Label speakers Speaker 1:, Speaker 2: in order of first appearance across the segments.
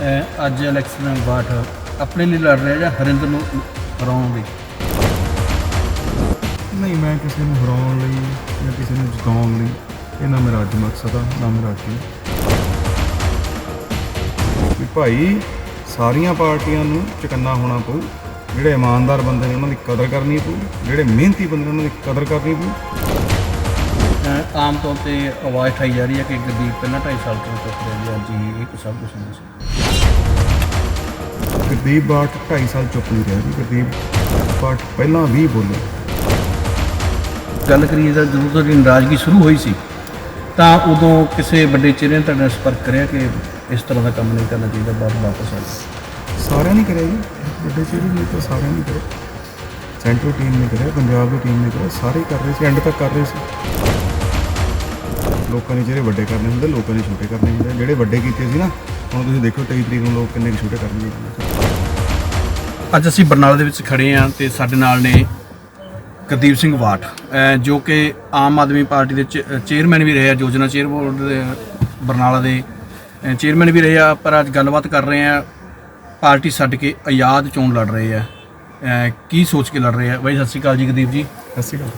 Speaker 1: ਅਹ ਅੱਜ ਇਲੈਕਸ਼ਨ ਬਾਠ ਆਪਣੇ ਲਈ ਲੜ ਰਿਹਾ ਜਾਂ ਹਰਿੰਦਰ ਨੂੰ ਹਰਾਉਣ ਲਈ?
Speaker 2: ਨਹੀਂ ਮੈਂ ਕਿਸੇ ਨੂੰ ਹਰਾਉਣ ਲਈ ਜਾਂ ਕਿਸੇ ਨੂੰ ਜਿਤਾਉਣ ਲਈ ਇਹ ਨਾ ਮੇਰਾ ਅੱਜ ਮਕਸਦ ਆ ਨਾ ਮੇਰਾ ਅੱਜ ਵੀ ਭਾਈ ਸਾਰੀਆਂ ਪਾਰਟੀਆਂ ਨੂੰ ਚਕੰਨਾ ਹੋਣਾ ਪਊ ਜਿਹੜੇ ਇਮਾਨਦਾਰ ਬੰਦੇ ਨੇ ਉਹਨਾਂ ਦੀ ਕਦਰ ਕਰਨੀ ਪਊ ਜਿਹੜੇ ਮਿਹਨਤੀ ਬੰਦੇ ਨੇ ਉਹਨਾਂ ਦੀ ਕਦਰ ਕਰਨੀ ਪਊ।
Speaker 1: ਅਹ ਆਮ ਤੌਰ ਤੇ ਆਵਾਜ਼ ਉਠਾਈ ਜਾ ਰਹੀ ਹੈ ਕਿ ਗੁਰਦੀਪ ਪਹਿਲਾਂ 2.5 ਸਾਲ ਤੋਂ ਚੁੱਪ ਰਿਹਾ ਜੀ ਹੀ ਇਹ ਸਭ ਕੁਝ ਨਹੀਂ ਸੀ।
Speaker 2: ਗੁਰਦੀਪ ਬਾਠ 2.5 ਸਾਲ ਚੁੱਪ ਨਹੀਂ ਰਿਹਾ ਜੀ। ਗੁਰਦੀਪ ਬਾਠ ਪਹਿਲਾਂ ਵੀ ਬੋਲੇ।
Speaker 1: ਗੱਲ ਕਰੀਏ ਤਾਂ ਜਦੋਂ ਤੁਹਾਡੀ ਨਾਰਾਜ਼ਗੀ ਸ਼ੁਰੂ ਹੋਈ ਸੀ ਤਾਂ ਉਦੋਂ ਕਿਸੇ ਵੱਡੇ ਚਿਹਰੇ ਨੇ ਤੁਹਾਡੇ ਨਾਲ ਸੰਪਰਕ ਕਰਿਆ ਕਿ ਇਸ ਤਰ੍ਹਾਂ ਦਾ ਕੰਮ ਨਹੀਂ ਕਰਨਾ ਚਾਹੀਦਾ ਬਾਹਰ ਵਾਪਸ ਆ।
Speaker 2: ਸਾਰਿਆਂ ਨੇ ਕਰਿਆ ਜੀ। ਵੱਡੇ ਚਿਹਰੇ ਨੇ ਤਾਂ ਸਾਰਿਆਂ ਨੇ ਕਰਿਆ। ਸੈਂਟਰਲ ਟੀਮ ਨੇ ਕਰਿਆ ਪੰਜਾਬ ਦੀ ਟੀਮ ਨੇ ਕਰਿਆ ਸਾਰੇ ਕਰ ਰਹੇ ਸੀ ਐਂਡ ਤੱਕ ਕਰ ਰਹੇ ਸੀ। ਲੋਕਾਂ ਨੇ ਜਿਹੜੇ ਵੱਡੇ ਕਰਨੇ ਹੁੰਦੇ ਲੋਕਾਂ ਨੇ ਛੋਟੇ ਕਰਨੇ ਹੁੰਦੇ। ਜਿਹੜੇ ਵੱਡੇ ਕੀਤੇ ਸੀ ਨਾ ਹੁਣ ਤੁਸੀਂ ਦੇਖੋ 23 ਤਰੀਕ ਨੂੰ ਲੋਕ ਕਿੰਨੇ ਛੋਟੇ ਕਰਨਗੇ।
Speaker 1: ਅੱਜ ਅਸੀਂ ਬਰਨਾਲਾ ਦੇ ਵਿੱਚ ਖੜੇ ਹਾਂ ਤੇ ਸਾਡੇ ਨਾਲ ਨੇ ਗੁਰਦੀਪ ਸਿੰਘ ਵਾਟ ਜੋ ਕਿ ਆਮ ਆਦਮੀ ਪਾਰਟੀ ਦੇ ਚੇਅਰਮੈਨ ਵੀ ਰਹੇ ਆ ਯੋਜਨਾ ਚੇਅਰ ਬੋਰਡ ਦੇ ਬਰਨਾਲਾ ਦੇ ਚੇਅਰਮੈਨ ਵੀ ਰਹੇ ਆ ਪਰ ਅੱਜ ਗੱਲਬਾਤ ਕਰ ਰਹੇ ਆ ਪਾਰਟੀ ਛੱਡ ਕੇ ਆਜ਼ਾਦ ਚੋਣ ਲੜ ਰਹੇ ਆ। ਕੀ ਸੋਚ ਕੇ ਲੜ ਰਹੇ ਆ? ਬਾਈ ਸਤਿ ਸ਼੍ਰੀ ਅਕਾਲ ਜੀ ਗੁਰਦੀਪ ਜੀ।
Speaker 2: ਅਸੀਂ ਗੱਲ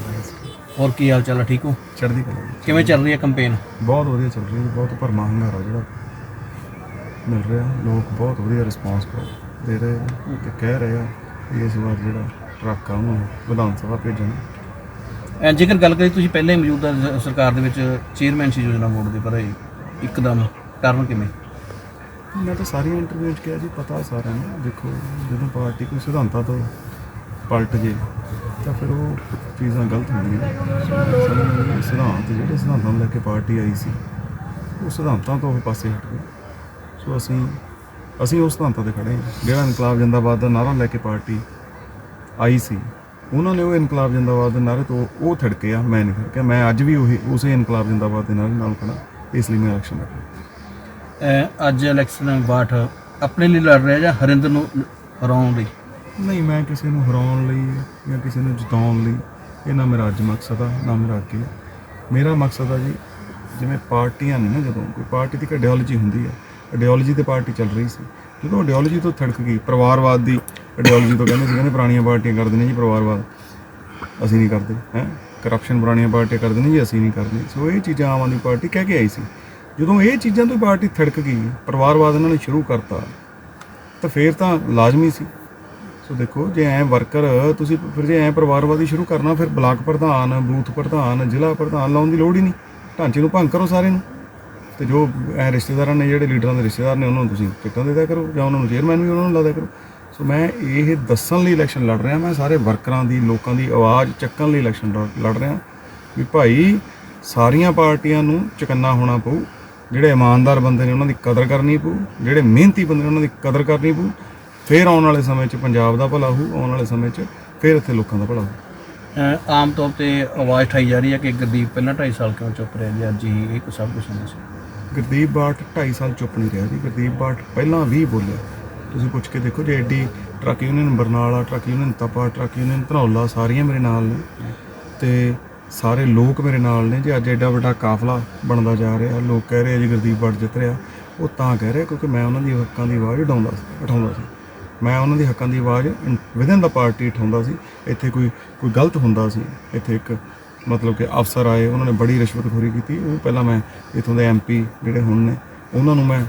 Speaker 1: ਹੋਰ ਕੀ ਹਾਲ ਚਾਲ ਹੈ ਠੀਕ ਹੋ?
Speaker 2: ਚੜ੍ਹਦੀ ਕਲਾ ਜੀ।
Speaker 1: ਕਿਵੇਂ ਚੱਲ ਰਹੀ ਹੈ ਕੈਂਪੇਨ
Speaker 2: ਬਹੁਤ ਵਧੀਆ ਚੱਲ ਰਹੀ ਹੈ ਬਹੁਤ ਭਰਮਾ ਹੰਗਾਰਾ ਜਿਹੜਾ ਮਿਲ ਰਿਹਾ ਲੋਕ ਬਹੁਤ ਵਧੀਆ ਰਿਸਪਾਂਸ ਦੇ ਰਹੇ ਆ ਤੇ ਕਹਿ ਰਹੇ ਆ ਕਿ ਇਸ ਵਾਰ ਜਿਹੜਾ ਟਰੱਕ ਆ ਉਹਨੂੰ ਵਿਧਾਨ ਸਭਾ ਭੇਜਣ।
Speaker 1: ਅਹ ਜੇਕਰ ਗੱਲ ਕਰੀਏ ਤੁਸੀਂ ਪਹਿਲਾਂ ਹੀ ਮੌਜੂਦਾ ਸ- ਸਰਕਾਰ ਦੇ ਵਿੱਚ ਚੇਅਰਮੈਨ ਸੀ ਯੋਜਨਾ ਬੋਰਡ ਦੇ ਪਰ ਇਹ ਇੱਕਦਮ ਕਾਰਨ ਕਿਵੇਂ?
Speaker 2: ਮੈਂ ਤਾਂ ਸਾਰੀਆਂ ਇੰਟਰਵਿਊ 'ਚ ਕਿਹਾ ਜੀ ਪਤਾ ਸਾਰਿਆਂ ਨੂੰ ਦੇਖੋ ਜਦੋਂ ਪਾਰਟੀ ਕੋਈ ਸਿਧਾਂਤਾਂ ਤੋਂ ਪਲਟ ਜੇ ਤਾਂ ਫਿਰ ਉਹ ਚੀਜ਼ਾਂ ਗਲਤ ਹੁੰਦੀਆਂ। ਸਾਨੂੰ ਸਿਧਾਂਤ ਜਿਹੜੇ ਸਿਧਾਂਤਾਂ ਨੂੰ ਲੈ ਕੇ ਪਾਰਟੀ ਆਈ ਸੀ ਉਹ ਸਿਧਾਂਤਾਂ ਤੋਂ ਉਹ ਪਾਸੇ ਹਟ ਗਏ। ਸੋ ਅਸੀਂ ਅਸੀਂ ਉਸ ਸਿਧਾਂਤਾਂ ਤੇ ਖੜੇ ਹਾਂ। ਜਿਹੜਾ ਇਨਕਲਾਬ ਜਿੰਦਾਬਾਦ ਦਾ ਨਾਰਾ ਲੈ ਕੇ ਪਾਰਟੀ ਆਈ ਸੀ ਉਹਨਾਂ ਨੇ ਉਹ ਇਨਕਲਾਬ ਜਿੰਦਾਬਾਦ ਦੇ ਨਾਰੇ ਤੋਂ ਉਹ ਥੜਕੇ ਆ ਮੈਂ ਨਹੀਂ ਥੜਕਿਆ ਮੈਂ ਅੱਜ ਵੀ ਉਹੀ ਉਸੇ ਇਨਕਲਾਬ ਜਿੰਦਾਬਾਦ ਦੇ ਨਾਰੇ ਨਾਲ ਖੜਾ ਇਸ ਲਈ ਮੈਂ ਇਲੈਕਸ਼ਨ ਲੜ ਰਿਹਾ
Speaker 1: ਅਹ ਅੱਜ ਇਲੈਕਸ਼ਨ ਬਾਠ ਆਪਣੇ ਲਈ ਲੜ ਰਿਹਾ ਜਾਂ ਹਰਿੰਦਰ ਨੂੰ ਹਰਾਉਣ ਲਈ?
Speaker 2: ਨਹੀਂ ਮੈਂ ਕਿਸੇ ਨੂੰ ਹਰਾਉਣ ਲਈ ਜਾਂ ਕਿਸੇ ਨੂੰ ਜਿਤਾਉਣ ਲਈ ਇਹ ਨਾ ਮੇਰਾ ਅੱਜ ਮਕਸਦ ਆ ਨਾ ਮੇਰਾ ਅੱਗੇ। ਮੇਰਾ ਮਕਸਦ ਆ ਜੀ ਜਿਵੇਂ ਪਾਰਟੀਆਂ ਨੇ ਨਾ ਜਦੋਂ ਕੋਈ ਪਾਰਟੀ ਦੀ ਆਈਡੀਓਲੋਜੀ ਹੁੰਦੀ ਆ ਆਈਡੀਓਲੋਜੀ ਤੇ ਪਾਰਟੀ ਚੱਲ ਰਹੀ ਸੀ। ਜਦੋਂ ਆਈਡੀਓਲੋਜੀ ਤੋਂ ਥੜਕ ਗਈ, ਪਰਿਵਾਰਵਾਦ ਦੀ ਆਈਡੀਓਲੋਜੀ ਤੋਂ ਕਹਿੰਦੇ ਸੀ, ਕਹਿੰਦੇ ਪੁਰਾਣੀਆਂ ਪਾਰਟੀਆਂ ਕਰਦੇ ਨੇ ਜੀ ਪਰਿਵਾਰਵਾਦ। ਅਸੀਂ ਨਹੀਂ ਕਰਦੇ, ਹੈ? ਕਰਪਸ਼ਨ ਪੁਰਾਣੀਆਂ ਪਾਰਟੀਆਂ ਕਰਦੇ ਨੇ ਜੀ, ਅਸੀਂ ਨਹੀਂ ਕਰਦੇ। ਸੋ ਇਹ ਚੀਜ਼ਾਂ ਆਮ ਆਦਮੀ ਪਾਰਟੀ ਕਹਿ ਕੇ ਆਈ ਸੀ। ਜਦੋਂ ਇਹ ਚੀਜ਼ਾਂ ਤੋਂ ਪਾਰਟੀ ਥੜਕ ਗਈ, ਪਰਿਵਾਰਵਾਦ ਇਹਨਾਂ ਨੇ ਸ਼ੁਰੂ ਕਰਤਾ, ਤਾਂ ਫੇਰ ਤਾਂ ਲਾਜ਼ਮੀ ਸੀ। ਸੋ ਦੇਖੋ, ਜੇ ਐ ਵਰਕਰ ਤੁਸੀਂ ਫਿਰ ਜੇ ਐ ਪਰਿਵਾਰਵਾਦੀ ਸ਼ੁਰੂ ਕਰਨਾ, ਫਿਰ ਬਲਾਕ ਪ੍ਰਧਾਨ, ਬੂਥ ਪ੍ਰਧਾਨ, ਜ਼ਿਲ੍ਹਾ ਪ੍ਰਧਾਨ ਲਾਉਣ ਦੀ ਲੋੜ ਹੀ ਨਹੀਂ। ਢਾਂਚੇ ਨੂੰ ਭੰਗ ਕਰੋ ਸਾਰੇ ਨੂੰ। ਤੇ ਜੋ ਇਹ ਰਿਸ਼ਤੇਦਾਰਾਂ ਨੇ ਜਿਹੜੇ ਲੀਡਰਾਂ ਦੇ ਰਿਸ਼ਤੇਦਾਰ ਨੇ ਉਹਨਾਂ ਨੂੰ ਤੁਸੀਂ ਟਿਕਟਾਂ ਦੇ ਦਿਆ ਕਰੋ ਜਾਂ ਉਹਨਾਂ ਨੂੰ ਚੇਅਰਮੈਨ ਵੀ ਉਹਨਾਂ ਨੂੰ ਲਾ ਦਿਆ ਕਰੋ। ਸੋ ਮੈਂ ਇਹ ਦੱਸਣ ਲਈ ਇਲੈਕਸ਼ਨ ਲੜ ਰਿਹਾ, ਮੈਂ ਸਾਰੇ ਵਰਕਰਾਂ ਦੀ, ਲੋਕਾਂ ਦੀ ਆਵਾਜ਼ ਚੱਕਣ ਲਈ ਇਲੈਕਸ਼ਨ ਲੜ- ਲੜ ਰਿਹਾ। ਵੀ ਭਾਈ, ਸਾਰੀਆਂ ਪਾਰਟੀਆਂ ਨੂੰ ਚਕੰਨਾ ਹੋਣਾ ਪਊ, ਜਿਹੜੇ ਇਮਾਨਦਾਰ ਬੰਦੇ ਨੇ ਉਹਨਾਂ ਦੀ ਕਦਰ ਕਰਨੀ ਪਊ, ਜਿਹੜੇ ਮਿਹਨਤੀ ਬੰਦੇ ਨੇ ਉਹਨਾਂ ਦੀ ਕਦਰ ਕਰਨੀ ਪਊ, ਫਿਰ ਆਉਣ ਵਾਲੇ ਸਮੇਂ 'ਚ ਪੰਜਾਬ ਦਾ ਭਲਾ ਹੋਊ, ਆਉਣ ਵਾਲੇ ਸਮੇਂ 'ਚ ਫਿਰ ਇੱਥੇ ਲੋਕਾਂ ਦਾ ਭਲਾ ਹੋਊ।
Speaker 1: ਆਮ ਤੌਰ ਤੇ ਆਵਾਜ਼ ਉਠਾਈ ਜਾ ਰਹੀ ਹੈ ਕਿ ਗੁਰਦੀਪ ਪਹਿਲਾਂ 2.5 ਸਾਲ ਕਿਉਂ ਚੁੱਪ ਰਿਹਾ ਜੀ ਅੱਜ ਹੀ ਇਹ ਸਭ ਕੁਝ ਹੁੰਦਾ ਸੀ।
Speaker 2: ਗੁਰਦੀਪ ਬਾਠ 2.5 ਸਾਲ ਚੁੱਪ ਨਹੀਂ ਰਿਹਾ ਜੀ। ਗੁਰਦੀਪ ਬਾਠ ਪਹਿਲਾਂ ਵੀ ਬੋਲਿਆ। ਤੁਸੀਂ ਪੁੱਛ ਕੇ ਦੇਖੋ ਜੇ ਐਡੀ truck union Barnala, truck union Tapa, truck union Dhanaula ਸਾਰੀਆਂ ਮੇਰੇ ਨਾਲ ਨੇ। ਤੇ ਸਾਰੇ ਲੋਕ ਮੇਰੇ ਨਾਲ ਨੇ ਜੇ ਅੱਜ ਐਡਾ ਵੱਡਾ ਕਾਫਲਾ ਬਣਦਾ ਜਾ ਰਿਹਾ। ਲੋਕ ਕਹਿ ਰਹੇ ਆ ਜੀ ਗੁਰਦੀਪ ਬਾਠ ਜਿੱਤ ਰਿਹਾ। ਉਹ ਤਾਂ ਕਹਿ ਰਿਹਾ ਕਿਉਂਕਿ ਮੈਂ ਉਹਨਾਂ ਦੀ ਹੱਕਾਂ ਦੀ ਆਵਾਜ਼ ਉਠਾਉਂਦਾ ਸੀ ਉਠਾਉਂਦਾ ਸੀ। ਮੈਂ ਉਹਨਾਂ ਦੀ ਹੱਕਾਂ ਦੀ ਆਵਾਜ਼ ਵਿਦਨ ਦਾ ਪਾਰਟੀ ਉਠਾਉਂਦਾ ਸੀ। ਇੱਥੇ ਕੋਈ ਕੋਈ ਗਲਤ ਹੁੰਦਾ ਸੀ। ਇੱਥੇ ਇੱਕ ਮਤਲਬ ਕਿ ਅਫਸਰ ਆਏ ਉਹਨਾਂ ਨੇ ਬੜੀ ਰਿਸ਼ਵਤਖੋਰੀ ਕੀਤੀ। ਉਹ ਪਹਿਲਾਂ ਮੈਂ ਇਥੋਂ ਦੇ ਐਮਪੀ ਜਿਹੜੇ ਹੁਣ ਨੇ ਉਹਨਾਂ ਨੂੰ ਮੈਂ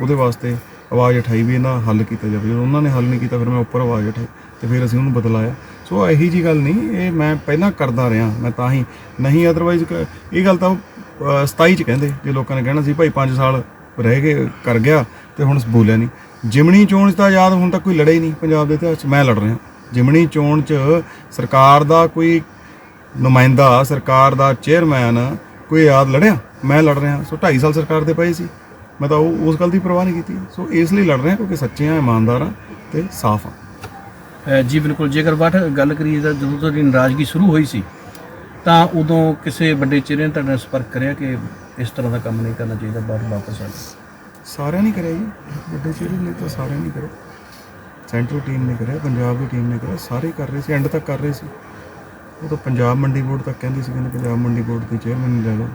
Speaker 2: ਉਹਦੇ ਵਾਸਤੇ ਆਵਾਜ਼ ਉਠਾਈ ਵੀ ਇਹਦਾ ਹੱਲ ਕੀਤਾ ਜਾਵੇ। ਜਦੋਂ ਉਹਨਾਂ ਨੇ ਹੱਲ ਨਹੀਂ ਕੀਤਾ ਫਿਰ ਮੈਂ ਉੱਪਰ ਆਵਾਜ਼ ਉਠਾਈ ਤੇ ਫਿਰ ਅਸੀਂ ਉਹਨੂੰ ਬਦਲਾਇਆ। ਸੋ ਇਹੀ ਜੀ ਗੱਲ ਨਹੀਂ ਇਹ ਮੈਂ ਪਹਿਲਾਂ ਕਰਦਾ ਰਿਹਾ। ਮੈਂ ਤਾਂ ਹੀ ਨਹੀਂ ਅਦਰਵਾਈਜ਼ ਇਹ ਗੱਲ ਤਾਂ ਅਹ, 27 ਚ ਕਹਿੰਦੇ ਜੇ ਲੋਕਾਂ ਨੇ ਕਹਿਣਾ ਸੀ ਭਾਈ 5 ਸਾਲ ਰਹਿ ਗਏ ਕਰ ਗਿਆ ਤੇ ਹੁਣ ਬੋਲਿਆ ਨਹੀਂ। ਜਿਮਣੀ ਚੋਣ 'ਚ ਤਾਂ ਯਾਦ ਹੁਣ ਤੱਕ ਕੋਈ ਲੜਿਆ ਹੀ ਨਹੀਂ ਪੰਜਾਬ ਦੇ ਇਤਿਹਾਸ 'ਚ ਮੈਂ ਲੜ ਰਿਹਾ। ਜਿਮਣੀ ਚੋਣ 'ਚ ਸਰਕਾਰ ਦਾ ਕੋਈ ਨੁਮਾਇੰਦਾ ਸਰਕਾਰ ਦਾ ਚੇਅਰਮੈਨ ਕੋਈ ਯਾਦ ਲੜਿਆ? ਮੈਂ ਲੜ ਰਿਹਾ। ਸੋ 2.5 ਸਾਲ ਸਰਕਾਰ ਦੇ ਪਏ ਸੀ। ਮੈਂ ਤਾਂ ਉਹ ਉਸ ਗੱਲ ਦੀ ਪਰਵਾਹ ਨਹੀਂ ਕੀਤੀ। ਸੋ ਇਸ ਲਈ ਲੜ ਰਿਹਾ ਕਿਉਂਕਿ ਸੱਚੇ ਆ ਇਮਾਨਦਾਰ ਆ ਤੇ ਸਾਫ਼ ਆ।
Speaker 1: ਜੀ ਬਿਲਕੁਲ। ਜੇਕਰ ਬਾਠ ਗੱਲ ਕਰੀਏ ਤਾਂ ਜਦੋਂ ਤੁਹਾਡੀ ਨਾਰਾਜ਼ਗੀ ਸ਼ੁਰੂ ਹੋਈ ਸੀ ਤਾਂ ਉਦੋਂ ਕਿਸੇ ਵੱਡੇ ਚਿਹਰੇ ਨੇ ਤੁਹਾਡੇ ਨਾਲ ਸੰਪਰਕ ਕਰਿਆ ਕਿ ਇਸ ਤਰ੍ਹਾਂ ਦਾ ਕੰਮ ਨਹੀਂ ਕਰਨਾ ਚਾਹੀਦਾ ਬਾਹਰ ਵਾਪਸ ਆ।
Speaker 2: ਸਾਰਿਆਂ ਨੇ ਕਰਿਆ ਜੀ। ਵੱਡੇ ਚਿਹਰੇ ਨੇ ਤਾਂ ਸਾਰਿਆਂ ਨੇ ਕਰਿਆ। ਸੈਂਟਰਲ ਟੀਮ ਨੇ ਕਰਿਆ ਪੰਜਾਬ ਦੀ ਟੀਮ ਨੇ ਕਰਿਆ। ਸਾਰੇ ਕਰ ਰਹੇ ਸੀ ਐਂਡ ਤੱਕ ਕਰ ਰਹੇ ਸੀ। ਉਹ ਤਾਂ ਪੰਜਾਬ ਮੰਡੀ ਬੋਰਡ ਤੱਕ ਕਹਿੰਦੇ ਸੀ, ਕਹਿੰਦੇ ਪੰਜਾਬ ਮੰਡੀ ਬੋਰਡ ਦੇ ਚੇਅਰਮੈਨ ਲੈ ਲਓ।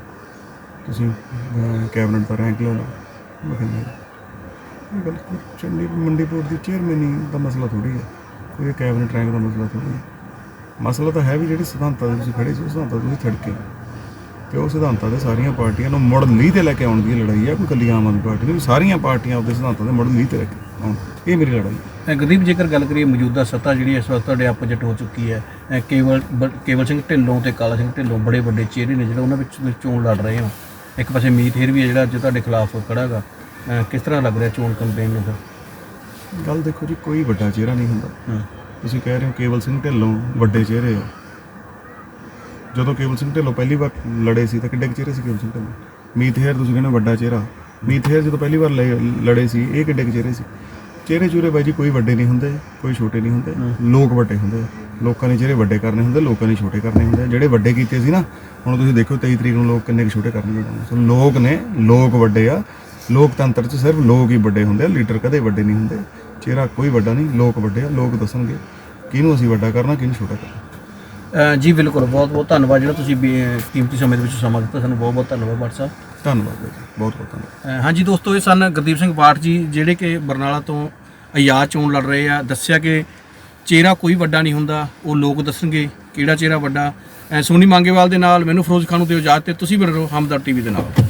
Speaker 2: ਤੁਸੀਂ ਕੈਬਨਿਟ ਦਾ ਰੈਂਕ ਲੈ ਲਓ। ਮੈਂ ਕਹਿੰਦਾ ਇਹ ਗੱਲ ਕੋਈ ਚੰਡੀ ਮੰਡੀ ਬੋਰਡ ਦੀ ਚੇਅਰਮੈਨੀ ਦਾ ਮਸਲਾ ਥੋੜੀ ਹੈ ਕੋਈ ਕੈਬਨਿਟ ਰੈਂਕ ਦਾ ਮਸਲਾ ਥੋੜੀ ਹੈ ਮਸਲਾ ਤਾਂ ਹੈ ਵੀ ਜਿਹੜੇ ਸਿਧਾਂਤਾਂ ਦੇ ਤੁਸੀਂ ਖੜੇ ਸੀ, ਉਹ ਸਿਧਾਂਤਾਂ ਤੁਸੀਂ ਥੜਕੇ ਤੇ ਉਹ ਸਿਧਾਂਤਾਂ ਦੇ ਸਾਰੀਆਂ ਪਾਰਟੀਆਂ ਨੂੰ ਮੁੜ ਲੀਹ ਤੇ ਲੈ ਕੇ ਆਉਣ ਦੀ ਲੜਾਈ ਹੈ ਕੋਈ ਕੱਲੀ ਆਮ ਆਦਮੀ ਪਾਰਟੀ ਨਹੀਂ ਸਾਰੀਆਂ ਪਾਰਟੀਆਂ ਆਪਦੇ ਸਿਧਾਂਤਾਂ ਦੇ ਮੁੜ ਲੀਹ ਤੇ ਲੈ ਕੇ ਆਉਣ। ਇਹ ਮੇਰੀ ਲੜਾਈ ਹੈ।
Speaker 1: ਅ, ਗੁਰਦੀਪ ਜੇਕਰ ਗੱਲ ਕਰੀਏ ਮੌਜੂਦਾ ਸੱਤਾ ਜਿਹੜੀ ਇਸ ਵਕਤ ਤੁਹਾਡੇ ਆਪੋਜੀਟ ਹੋ ਚੁੱਕੀ ਹੈ ਕੇਵਲ ਬ- ਕੇਵਲ ਸਿੰਘ ਢਿੱਲੋਂ ਤੇ ਕਾਲਾ ਸਿੰਘ ਢਿੱਲੋਂ ਬੜੇ ਵੱਡੇ ਚਿਹਰੇ ਨੇ ਜਿਹੜਾ ਉਹਨਾਂ ਵਿੱਚ ਤੁਸੀਂ ਚੋਣ ਲੜ ਰਹੇ ਹੋ। ਇੱਕ ਪਾਸੇ ਮੀਤ ਹੇਰ ਵੀ ਹੈ ਜਿਹੜਾ ਅੱਜ ਤੁਹਾਡੇ ਖਿਲਾਫ ਖੜਾ ਹੈਗਾ। ਅ, ਕਿਸ ਤਰ੍ਹਾਂ ਲੱਗ ਰਿਹਾ ਚੋਣ ਕੰਪੇਨ ਨੂੰ ਫਿਰ?
Speaker 2: ਗੱਲ ਦੇਖੋ ਜੀ ਕੋਈ ਵੱਡਾ ਚਿਹਰਾ ਨਹੀਂ ਹੁੰਦਾ। ਤੁਸੀਂ ਕਹਿ ਰਹੇ ਹੋ ਕੇਵਲ ਸਿੰਘ ਢਿੱਲੋਂ ਵੱਡੇ ਚਿਹਰੇ ਆ। ਜਦੋਂ ਕੇਵਲ ਸਿੰਘ ਢਿੱਲੋਂ ਪਹਿਲੀ ਵਾਰ ਲੜੇ ਸੀ ਤਾਂ ਕਿੱਡੇ ਕੁ ਚਿਹਰੇ ਸੀ ਕੇਵਲ ਸਿੰਘ ਢਿੱਲੋਂ? ਮੀਤ ਹੇਰ ਤੁਸੀਂ ਕਹਿੰਦੇ ਵੱਡਾ ਚਿਹਰਾ। ਮੀਤ ਹੇਰ ਜਦੋਂ ਪਹਿਲੀ ਵਾਰ ਲਏ- ਲੜੇ ਸੀ ਇਹ ਕਿੱਡੇ ਕੁ ਚਿਹਰੇ ਸੀ? ਚਿਹਰੇ ਚੂਰੇ ਬਾਈ ਜੀ ਕੋਈ ਵੱਡੇ ਨਹੀਂ ਹੁੰਦੇ ਕੋਈ ਛੋਟੇ ਨਹੀਂ ਹੁੰਦੇ। ਲੋਕ ਵੱਡੇ ਹੁੰਦੇ ਆ। ਲੋਕਾਂ ਨੇ ਚਿਹਰੇ ਵੱਡੇ ਕਰਨੇ ਹੁੰਦੇ ਲੋਕਾਂ ਨੇ ਛੋਟੇ ਕਰਨੇ ਹੁੰਦੇ ਆ। ਜਿਹੜੇ ਵੱਡੇ ਕੀਤੇ ਸੀ ਨਾ ਹੁਣ ਤੁਸੀਂ ਦੇਖੋ 23 ਤਰੀਕ ਨੂੰ ਲੋਕ ਕਿੰਨੇ ਕੁ ਛੋਟੇ ਕਰਨਗੇ ਸੋ ਲੋਕ ਨੇ ਲੋਕ ਵੱਡੇ ਆ। ਲੋਕਤੰਤਰ 'ਚ ਸਿਰਫ ਲੋਕ ਹੀ ਵੱਡੇ ਹੁੰਦੇ ਆ ਲੀਡਰ ਕਦੇ ਵੱਡੇ ਨਹੀਂ ਹੁੰਦੇ। ਚਿਹਰਾ ਕੋਈ ਵੱਡਾ ਨਹੀਂ ਲੋਕ ਵੱਡੇ ਆ ਲੋਕ ਦੱਸਣਗੇ। ਕਿਹਨੂੰ ਅਸੀਂ ਵੱਡਾ ਕਰਨਾ ਕਿਹਨੂੰ ਛੋਟਾ ਕਰਨਾ?
Speaker 1: ਜੀ ਬਿਲਕੁਲ ਬਹੁਤ ਬਹੁਤ ਧੰਨਵਾਦ। ਜਿਹੜਾ ਤੁਸੀਂ ਅ, ਕੀਮਤੀ ਸਮੇਂ ਦੇ ਵਿੱਚ ਸਮਾਂ ਦਿੱਤਾ ਸਾਨੂੰ ਬਹੁਤ ਬਹੁਤ ਧੰਨਵਾਦ ਬਾਟ ਸਾਹਿਬ।
Speaker 2: ਧੰਨਵਾਦ ਬਾਈ ਜੀ ਬਹੁਤ ਬਹੁਤ ਧੰਨਵਾਦ।
Speaker 1: ਅ, ਹਾਂਜੀ ਦੋਸਤੋ ਇਹ ਸਨ ਗੁਰਦੀਪ ਸਿੰਘ ਬਾਠ ਜੀ ਜਿਹੜੇ ਕਿ ਬਰਨਾਲਾ ਤੋਂ ਆਜ਼ਾਦ ਚੋਣ ਲੜ ਰਹੇ ਆ। ਦੱਸਿਆ ਕਿ ਚਿਹਰਾ ਕੋਈ ਵੱਡਾ ਨਹੀਂ ਹੁੰਦਾ ਉਹ ਲੋਕ ਦੱਸਣਗੇ ਕਿਹੜਾ ਚਿਹਰਾ ਵੱਡਾ। ਅ, ਸੋਨੀ ਮੰਗੇਵਾਲ ਦੇ ਨਾਲ ਮੈਨੂੰ ਫਿਰੋਜ਼ ਖਾਨ ਨੂੰ ਦਿਓ ਇਜਾਜ਼ਤ ਤੇ ਤੁਸੀਂ ਬਣੇ ਰਹੋ ਹਮਦਰ ਟੀਵੀ ਦੇ ਨਾਲ।